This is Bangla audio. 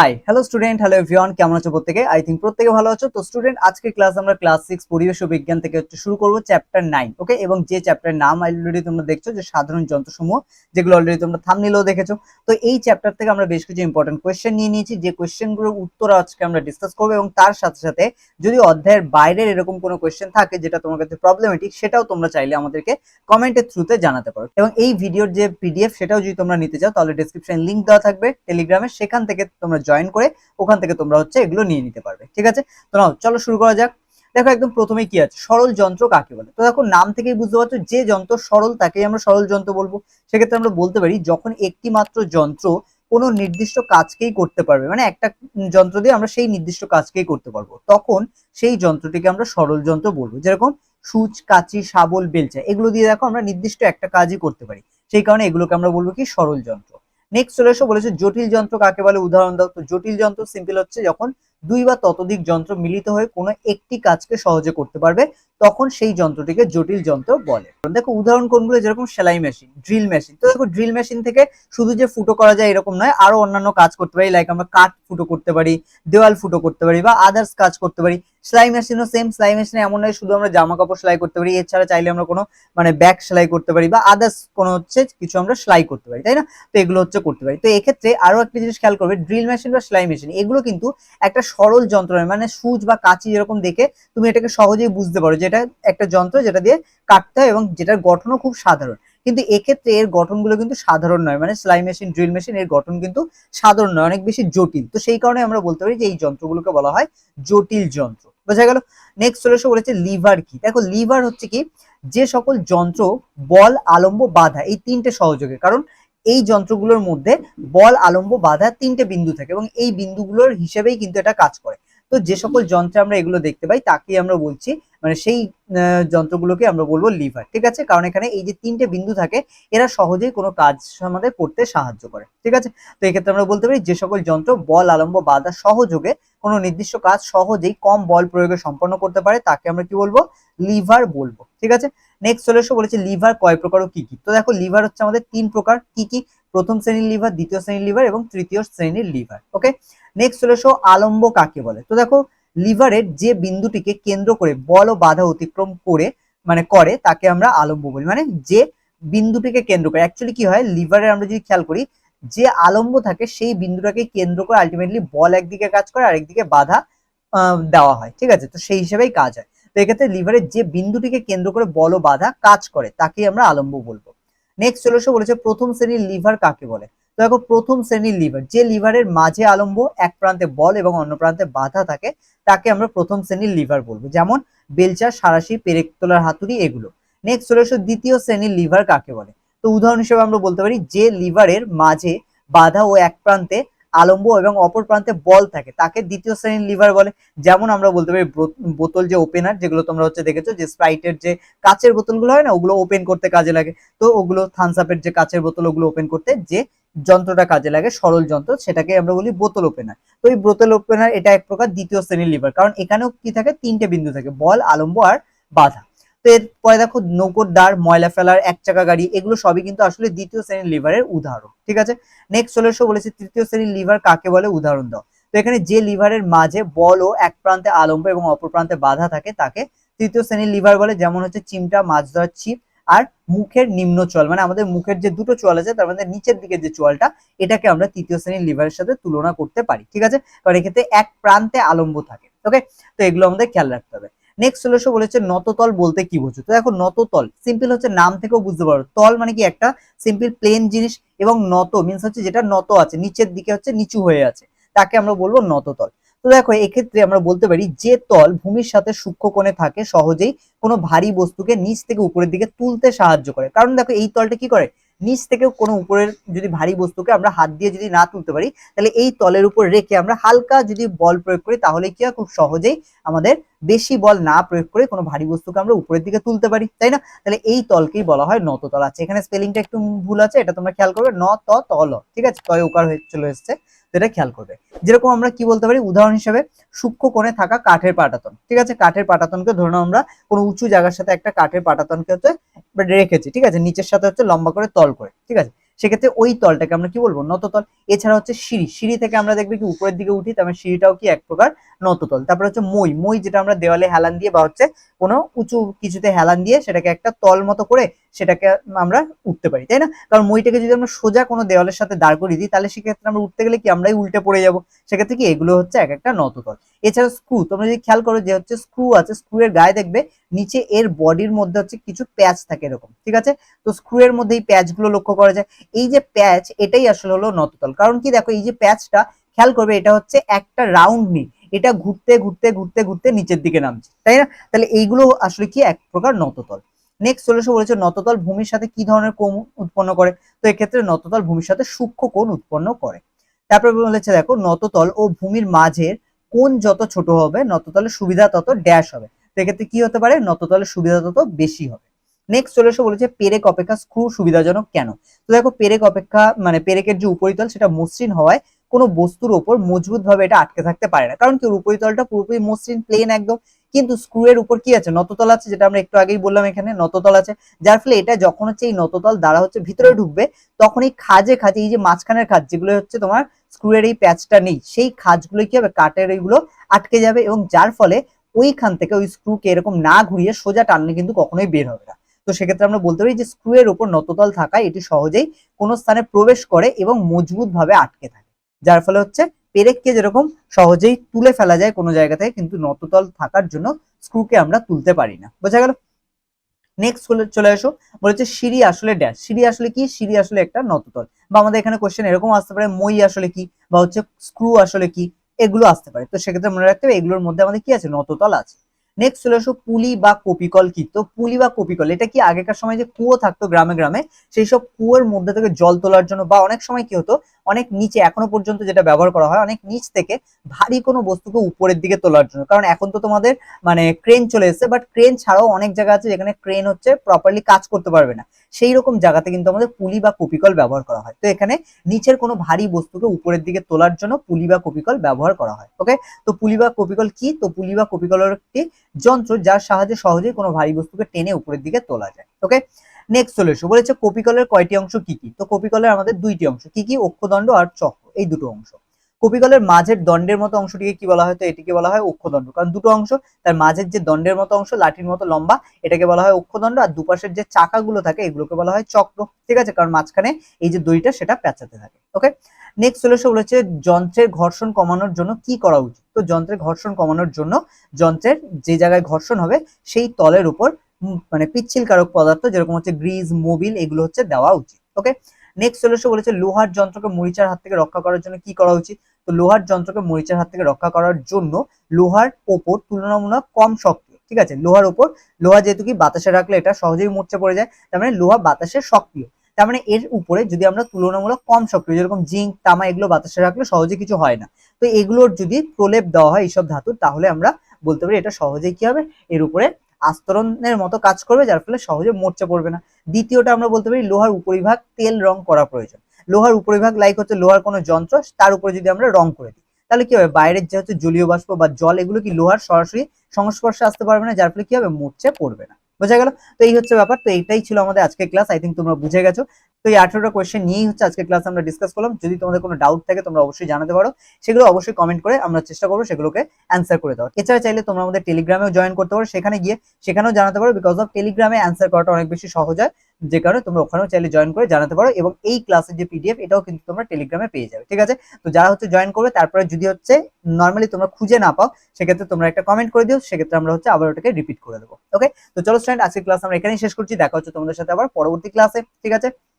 Hi hello student hello everyone কেমন আছো প্রত্যেকে? আই থিঙ্ক প্রত্যেকে ভালো আছো। তো স্টুডেন্ট আজকে ক্লাস আমরা ক্লাস সিক্স পরিবেশ ও বিজ্ঞান থেকে হচ্ছে শুরু করব চ্যাপ্টার নাইন ওকে এবং যে চ্যাপ্টার নাম অলরেডি তোমরা দেখছ, যে সাধারণ যন্ত্রসমূহ, যেগুলো অলরেডি তোমরা থামনিলেও দেখেছ। তো এই চ্যাপ্টার থেকে আমরা বেশ কিছু ইম্পর্টেন্ট কোয়েশ্চেন নিয়ে নিয়েছি। যে কোয়েশ্চেনগুলোর উত্তর আজকে আমরা ডিসকাস করব এবং তার সাথে সাথে যদি অধ্যায়ের বাইরের এরকম কোনো কোয়েশ্চেন থাকে যেটা তোমার কাছে প্রবলেমেটিক সেটাও তোমরা চাইলে আমাদেরকে কমেন্টের থ্রুতে জানাতে পারো। এবং এই ভিডিওর যে পিডিএফ সেটাও যদি তোমরা নিতে চাও, তাহলে ডিসক্রিপশন লিংক দেওয়া থাকবে। টেলিগ্রামে সেখান থেকে তোমরা জয়েন করে ওখান থেকে তোমরা হচ্ছে এগুলো নিয়ে নিতে পারবে, ঠিক আছে? তো নাও, চলো শুরু করা যাক। দেখো একদম প্রথমে কি আছে? সরল যন্ত্র কাকে বলে? তো দেখো, নাম থেকেই বুঝতে পারছ, যে যন্ত্র সরল তাকেই আমরা সরল যন্ত্র বলব। সেক্ষেত্রে আমরা বলতে পারি, যখন একটি মাত্র যন্ত্র কোনো নির্দিষ্ট কাজকেই করতে পারবে মানে একটা যন্ত্র দিয়ে আমরা সেই নির্দিষ্ট কাজকেই করতে পারব, তখন সেই যন্ত্রটিকে আমরা সরল যন্ত্র বলব। যেরকম সুচ, কাচি, শাবল, বেলচা, এগুলো দিয়ে দেখো আমরা নির্দিষ্ট একটা কাজই করতে পারি। সেই কারণে এগুলোকে আমরা বলব কি? সরল যন্ত্র। নেক্সট চলে এসো বলেছে, জটিল যন্ত্র কাকে বলে? উদাহরণ দাও। তো জটিল যন্ত্র সিম্পল হচ্ছে, যখন দুই বা ততোধিক যন্ত্র মিলিত হয়ে কোনো একটি কাজকে সহজে করতে পারবে, তখন সেই যন্ত্রটিকে জটিল যন্ত্র বলে। দেখো, উদাহরণ কোনগুলো? যেরকম সেলাই মেশিন ড্রিল মেশিন তো দেখো ড্রিল মেশিন থেকে শুধু যে ফুটো করা যায় এরকম নয়, আরও অন্যান্য কাজ করতে পারি লাইক আমরা কাঠ ফুটো করতে পারি, দেওয়াল ফুটো করতে পারি বা আদার্স কাজ করতে পারি। সেলাই মেশিনও সেম সেলাই মেশিনে এমন নয় শুধু আমরা জামা কাপড় সেলাই করতে পারি। এছাড়া চাইলে আমরা কোনো মানে ব্যাগ সেলাই করতে পারি বা আদার্স কোনো হচ্ছে কিছু আমরা সেলাই করতে পারি, তাই না? তো এগুলো হচ্ছে করতে পারি। তো এক্ষেত্রে আরও একটা জিনিস খেয়াল করবে ড্রিল মেশিন বা সেলাই মেশিন এগুলো কিন্তু একটা সরল যন্ত্র মানে সুচ বা কাঁচি যেরকম দেখে তুমি এটাকে সহজেই বুঝতে পারো যে এটা একটা যন্ত্র যেটা দিয়ে কাটতে হয় এবং যেটার গঠনও খুব সাধারণ। কিন্তু এক্ষেত্রে এর গঠনগুলো কিন্তু সাধারণ নয়। মানে সেলাই মেশিন ড্রিল মেশিন এর গঠন কিন্তু সাধারণ নয়, অনেক বেশি জটিল। তো সেই কারণে আমরা বলতে পারি যে এই যন্ত্রগুলোকে বলা হয় জটিল যন্ত্র। বোঝা গেল? নেক্সট চলে এসে বলেছে লিভার কি। দেখো লিভার হচ্ছে কি? যে সকল যন্ত্র বল, আলম্ব, বাধা, এই তিনটে সহযোগে কারণ এই যন্ত্রগুলোর মধ্যে বল, আলম্ব, বাধা তিনটে বিন্দু থাকে এবং এই বিন্দুগুলোর হিসেবেই কিন্তু এটা কাজ করে। তো যে সকল যন্ত্রে আমরা এগুলো দেখতে পাই, তাকেই আমরা বলছি মানে সেই যন্ত্রগুলোকে আমরা বলব লিভার, ঠিক আছে? কারণ এখানে এই যে তিনটে বিন্দু থাকে, এরা সহজেই কোনো কাজ আমাদের করতে সাহায্য করে, ঠিক আছে? তো এক্ষেত্রে আমরা বলতে পারি, যে সকল যন্ত্র বল, আলম্ব, বাধা সহযোগে কোনো নির্দিষ্ট কাজ সহজেই কম বল প্রয়োগে সম্পন্ন করতে পারে, তাকে আমরা কি বলব? লিভার বলব, ঠিক আছে? নেক্সট চলে এসে, বলেছে লিভার কয় প্রকার ও কি কি? তো দেখো, লিভার হচ্ছে আমাদের তিন প্রকার, কি কি? প্রথম শ্রেণির লিভার, দ্বিতীয় শ্রেণির লিভার এবং তৃতীয় শ্রেণির লিভার ওকে নেক্সট চলে এসো আলম্ব কাকে বলে? তো দেখো লিভারের যে বিন্দুটিকে কেন্দ্র করে বল ও বাধা অতিক্রম করে মানে করে, তাকে আমরা আলম্ব বলি। মানে যে বিন্দুটিকে কেন্দ্র করে অ্যাকচুয়ালি কি হয় লিভারের আমরা যদি খেয়াল করি, যে আলম্ব থাকে, সেই বিন্দুটাকে কেন্দ্র করে আলটিমেটলি বল একদিকে কাজ করে, আর আরেকদিকে বাধা দেওয়া হয়। ঠিক আছে? তো সেই হিসেবেই কাজ হয়। তো এক্ষেত্রে লিভারের যে বিন্দুটিকে কেন্দ্র করে বল বাধা কাজ করে, তাকেই আমরা আলম্ব বলব। নেক্সট চলে এসে বলেছে, প্রথম শ্রেণির লিভার কাকে বলে? দেখো, প্রথম শ্রেণির লিভার যে লিভারের মাঝে আলম্ব, এক প্রান্তে বল এবং অন্য প্রান্তে বাধা থাকে, তাকে আমরা প্রথম শ্রেণির লিভার বলব। যেমন বেলচা সারাশি পেরেক তোলার হাতুড়ি, এগুলো। নেক্সট চলে এসো, দ্বিতীয় শ্রেণির লিভার কাকে বলে? তো উদাহরণ হিসেবে আমরা বলতে পারি, যে লিভারের মাঝে বাধা ও এক প্রান্তে আলম্ব এবং অপর প্রান্তে বল থাকে, তাকে দ্বিতীয় শ্রেণির লিভার বলে। যেমন আমরা বলতে পারি বোতল যে ওপেনার যেগুলো তোমরা হচ্ছে দেখেছ, যে স্প্রাইটের যে কাচের বোতলগুলো হয় না, ওগুলো ওপেন করতে কাজে লাগে। তো ওগুলো থামস আপের যে কাচের বোতল, ওগুলো ওপেন করতে যে যন্ত্রটা কাজে লাগে, সরল যন্ত্র, সেটাকে আমরা বলি বোতল ওপেনার। তো এই বোতল ওপেনার এটা এক প্রকার দ্বিতীয় শ্রেণির লিভার, কারণ এখানেও কি থাকে? তিনটে বিন্দু থাকে, বল, আলম্ব আর বাধা। তো এরপরে দেখো নৌকোর দ্বার, ময়লা ফেলার, এক চাকা গাড়ি, এগুলো সবই কিন্তু আসলে দ্বিতীয় শ্রেণির লিভারের উদাহরণ, ঠিক আছে? নেক্সট চলে এসে, বলেছি তৃতীয় শ্রেণির লিভার কাকে বলে? উদাহরণ দাও। তো এখানে যে লিভারের মাঝে বল ও এক প্রান্তে আলম্ব এবং অপর প্রান্তে বাধা থাকে, তাকে তৃতীয় শ্রেণির লিভার বলে, যেমন হচ্ছে চিমটা, মাছ ধরার ছিপ আর মুখের নিম্ন চোয়াল মানে আমাদের মুখের যে দুটো চোয়াল আছে, তার মধ্যে নিচের দিকে যে চোয়ালটা, এটাকে আমরা তৃতীয় শ্রেণির লিভারের সাথে তুলনা করতে পারি, ঠিক আছে? কারণ এক্ষেত্রে এক প্রান্তে আলম্ব থাকে ওকে তো এগুলো আমাদের খেয়াল রাখতে হবে। নেক্সট চলে বলেছে নততল বলতে কি বোঝো? তো দেখো নততল সিম্পল হচ্ছে নাম থেকেও বুঝতে পারো। তল মানে কি একটা সিম্পল প্লেন জিনিস এবং নত মিনস হচ্ছে যেটা নত আছে, নিচের দিকে হচ্ছে নিচু হয়ে আছে, তাকে আমরা বলব নততল। তো দেখো, এক্ষেত্রে আমরা বলতে পারি যে তল ভূমির সাথে সূক্ষ্ম কোণে থাকে, সহজেই কোনো ভারী বস্তুকে নিচ থেকে উপরের দিকে তুলতে সাহায্য করে। কারণ দেখো, এই তলটা কি করে? নিচ থেকে কোনো উপরের যদি ভারী বস্তুকে আমরা হাত দিয়ে যদি না তুলতে পারি, তাহলে এই তলের উপর রেখে আমরা হালকা যদি বল প্রয়োগ করি, তাহলে কি হয়? খুব সহজেই আমাদের বেশি বল না প্রয়োগ করে কোনো ভারী বস্তুকে আমরা উপরের দিকে তুলতে পারি, তাই না? তাহলে এই তলকেই বলা হয় নততল আছে। এখানে স্পেলিংটা একটু ভুল আছে, এটা তোমরা খেয়াল করবে ন ত তল ঠিক আছে? তয় উকার হয়ে চলে এসছে। এটা খেয়াল করবে। যেরকম আমরা কি বলতে পারি? উদাহরণ হিসেবে সূক্ষ্ম কোণে থাকা কাঠের পাটাতন। ঠিক আছে? কাঠের পাটাতনকে ধরুন আমরা কোনো উঁচু জায়গার সাথে একটা কাঠের পাটাতনকে হচ্ছে রেখেছি। ঠিক আছে? নিচের সাথে হচ্ছে লম্বা করে তল করে। ঠিক আছে? সেক্ষেত্রে ওই তলটাকে আমরা কি বলব? নততল। এছাড়া হচ্ছে সিঁড়ি। সিঁড়ি থেকে আমরা দেখবে কি উপরের দিকে উঠি, তারপরে সিঁড়িটাও কি এক প্রকার নততল। তারপরে হচ্ছে মই। মই যেটা আমরা দেওয়ালে হেলান দিয়ে বা হচ্ছে কোনো উঁচু কিছুতে হেলান দিয়ে সেটাকে একটা তল মতো করে সেটাকে আমরা উঠতে পারি, তাই না? কারণ মইটাকে যদি আমরা সোজা কোনো দেওয়ালের সাথে দাঁড় করিয়ে দিই, তাহলে সেক্ষেত্রে আমরা উঠতে গেলে কি আমরাই উল্টে পড়ে যাব। সেক্ষেত্রে কি এগুলো হচ্ছে এক একটা নততল। এছাড়া স্ক্রু, তোমরা যদি খেয়াল করো যে হচ্ছে স্ক্রু আছে স্ক্রু এর গায়ে দেখবে নিচে এর বডির মধ্যে হচ্ছে কিছু প্যাচ থাকে এরকম, ঠিক আছে? তো স্ক্রু এর মধ্যে এই প্যাচগুলো লক্ষ্য করা যায়। এই যে প্যাচ, এটাই আসলে হলো নততল। কারণ কি দেখো, এই যে প্যাচটা, খেয়াল করবে, এটা হচ্ছে একটা রাউন্ড নি এটা ঘুরতে ঘুরতে ঘুরতে ঘুরতে নিচের দিকে নামছে, তাই না? তাহলে এইগুলো আসলে কি এক প্রকার নততল। নেক্সট চলেছে বলেছে, নততল ভূমির সাথে কি ধরনের কোণ উৎপন্ন করে? তো এক্ষেত্রে নততল ভূমির সাথে সূক্ষ্ম কোণ উৎপন্ন করে। তারপরে বলেছে, দেখো, নততল ও ভূমির মাঝের কোণ যত ছোট হবে, নততলের সুবিধা তত ড্যাশ হবে। তো এক্ষেত্রে কি হতে পারে? নততলের সুবিধা তত বেশি হবে। নেক্সট চলে এসে বলেছে পেরেক অপেক্ষা স্ক্রু সুবিধাজনক কেন? তো দেখো পেরেক অপেক্ষা মানে পেরেকের যে উপরিতল সেটা মসৃণ হওয়ায় কোনো বস্তুর ওপর মজবুত ভাবে এটা আটকে থাকতে পারে না। কারণ কি? উপরিতলটা পুরোপুরি মসৃণ প্লেন একদম। কিন্তু স্ক্রু এর উপর কি আছে? নততল আছে, যেটা আমরা একটু আগেই বললাম এখানে নততল আছে। যার ফলে এটা যখন হচ্ছে এই নততল দ্বারা হচ্ছে ভিতরে ঢুকবে, তখন এই খাজে খাজে, এই যে মাঝখানের খাজ, যেগুলো হচ্ছে তোমার স্ক্রু এর এই প্যাচটা নেই, সেই খাজগুলো কি হবে? কাঠের এইগুলো আটকে যাবে এবং যার ফলে ওইখান থেকে ওই স্ক্রুকে এরকম না ঘুরিয়ে সোজা টানলে কিন্তু কখনোই বের হবে না। তো সেক্ষেত্রে আমরা বলতে পারি যে স্ক্রু এর উপর নততল থাকায় এটি সহজেই কোনো স্থানে প্রবেশ করে এবং মজবুত ভাবে আটকে থাকে। যার ফলে হচ্ছে পেরেককে যেরকম সহজেই তুলে ফেলা যায় কোনো জায়গা থেকে, কিন্তু নততল থাকার জন্য স্ক্রুকে আমরা তুলতে পারি না। বোঝা গেল? নেক্সট চলে এসো বলেছে সিঁড়ি আসলে ড্যাশ সিঁড়ি আসলে কি? সিঁড়ি আসলে একটা নততল বা আমাদের এখানে কোশ্চেন এরকম আসতে পারে, মই আসলে কি? বা হচ্ছে স্ক্রু আসলে কি? এগুলো আসতে পারে। তো সেক্ষেত্রে মনে রাখতে হবে এগুলোর মধ্যে আমাদের কি আছে? নততল আছে। নেক্সট চলে আসো পুলি বা কপিকল কি? তো পুলি বা কপিকল, এটা কি আগেকার সময় যে কুয়ো থাকতো গ্রামে গ্রামে, সেই সব কুয়োর মধ্যে থেকে জল তোলার জন্য বা অনেক সময় কি হতো, অনেক নিচে এখনও পর্যন্ত যেটা ব্যবহার করা হয়, অনেক নিচ থেকে ভারী কোনো বস্তুকে উপরের দিকে তোলার জন্য। কারণ এখন তো তোমাদের মানে ক্রেন চলে এসেছে বাট ক্রেন ছাড়াও অনেক জায়গা আছে যেখানে ক্রেন হচ্ছে প্রপারলি কাজ করতে পারবে না। সেই রকম জায়গাতে কিন্তু আমাদের পুলি বা কপিকল ব্যবহার করা হয়। তো এখানে নিচের কোনো ভারী বস্তুকে উপরের দিকে তোলার জন্য পুলি বা কপিকল ব্যবহার করা হয় ওকে তো পুলি বা কপিকল কি? তো পুলি বা কপিকলের একটি যন্ত্র যার সাহায্যে সহজেই কোনো ভারী বস্তুকে টেনে উপরের দিকে তোলা যায় ওকে নেক্সট চলে এসো বলেছে কপিকলের কয়টি অংশ কি কি? তো কপিকলের আমাদের দুইটি অংশ, কি কি? অক্ষদণ্ড আর চক্র, এই দুটো অংশ। কপিকলের মাঝের দণ্ডের মতো অংশটিকে কি বলা হয়? তো এটিকে বলা হয় অক্ষদণ্ড কারণ দুটো অংশ, তার মাঝের যে দণ্ডের মতো অংশ, লাঠির মতো লম্বা, এটাকে বলা হয় অক্ষদণ্ড আর দুপাশের যে চাকাগুলো থাকে, এগুলোকে বলা হয় চক্র। ঠিক আছে? কারণ মাঝখানে এই যে দড়িটা সেটা পেঁচাতে থাকে। ওকে? নেক্সট চলে এসে বলেছে, যন্ত্রের ঘর্ষণ কমানোর জন্য কি করা উচিত? তো যন্ত্রের ঘর্ষণ কমানোর জন্য যন্ত্রের যে জায়গায় ঘর্ষণ হবে, সেই তলের উপর মানে পিচ্ছিল কারক পদার্থ, যেরকম হচ্ছে গ্রিজ, মোবিল, এগুলো হচ্ছে দেওয়া উচিত। ওকে? নেক্সট চলে এসে বলেছে, লোহার যন্ত্রকে মরিচার হাত থেকে রক্ষা করার জন্য কি করা উচিত? তো লোহার যন্ত্রকে মরিচের হাত থেকে রক্ষা করার জন্য লোহার ওপর তুলনামূলক কম সক্রিয় ঠিক আছে? লোহার ওপর, লোহা যেহেতু কি বাতাসে রাখলে এটা সহজেই মরচে পড়ে যায়, তার মানে লোহা বাতাসে সক্রিয়। তার মানে এর উপরে যদি আমরা তুলনামূলক কম সক্রিয়, যেরকম জিঙ্ক, তামা এগুলো বাতাসে রাখলে সহজে কিছু হয় না। তো এগুলোর যদি প্রলেপ দেওয়া হয় এইসব ধাতুর, তাহলে আমরা বলতে পারি এটা সহজেই কি হবে? এর উপরে আস্তরণের মতো কাজ করবে, যার ফলে সহজে মোর্চা পড়বে না। দ্বিতীয়টা আমরা বলতে পারি লোহার উপরিভাগ তেল রং করা প্রয়োজন। লোহার উপরিভাগ লাইক হচ্ছে লোহার কোনো যন্ত্র, তার উপরে যদি আমরা রং করে দিই। তাহলে কি হবে? বাইরের যে হচ্ছে জলীয় বাষ্প বা জল, এগুলো কি লোহার সরাসরি সংস্পর্শে আসতে পারবে না, যার ফলে কি হবে? মোর্চে পড়বে না। বোঝা গেল? তো এই হচ্ছে ব্যাপার। তো এইটাই ছিল আমাদের আজকের ক্লাস আই থিঙ্ক তোমরা বুঝে গেছো। তো এই আঠারোটা কোয়েশ্চেন নিয়েই হচ্ছে আজকে ক্লাস আমরা ডিসকাস করলাম। যদি তোমাদের কোনো ডাউট থাকে, তোমরা অবশ্যই জানাতে পারো। সেগুলো অবশ্যই কমেন্ট করে আমরা চেষ্টা করব সেগুলোকে অ্যান্সার করে দেওয়ার। এছাড়া চাইলে তোমরা আমাদের টেলিগ্রামেও জয়েন করতে পারো। সেখানে গিয়ে সেখানেও জানাতে পারো। বিকজ অফ টেলিগ্রামে অ্যান্সার করাটা অনেক বেশি সহজ হয়। যে কারণে তোমরা ওখানেও চাইলে জয়েন করে জানাতে পারো এবং এই ক্লাসের যে পিডিএফ এটাও কিন্তু তোমরা টেলিগ্রামে পেয়ে যাবে, ঠিক আছে? তো যারা হচ্ছে জয়েন করবে, তারপরে যদি হচ্ছে নর্মালি তোমরা খুঁজে না পাও, সেক্ষেত্রে তোমরা একটা কমেন্ট করে দিও, সেক্ষেত্রে আমরা হচ্ছে আবার ওটাকে রিপিট করে দেবো ওকে তো চলো স্টুডেন্ট আজকের ক্লাস আমরা এখানেই শেষ করছি, দেখা হচ্ছে তোমাদের সাথে আবার পরবর্তী ক্লাসে ঠিক আছে?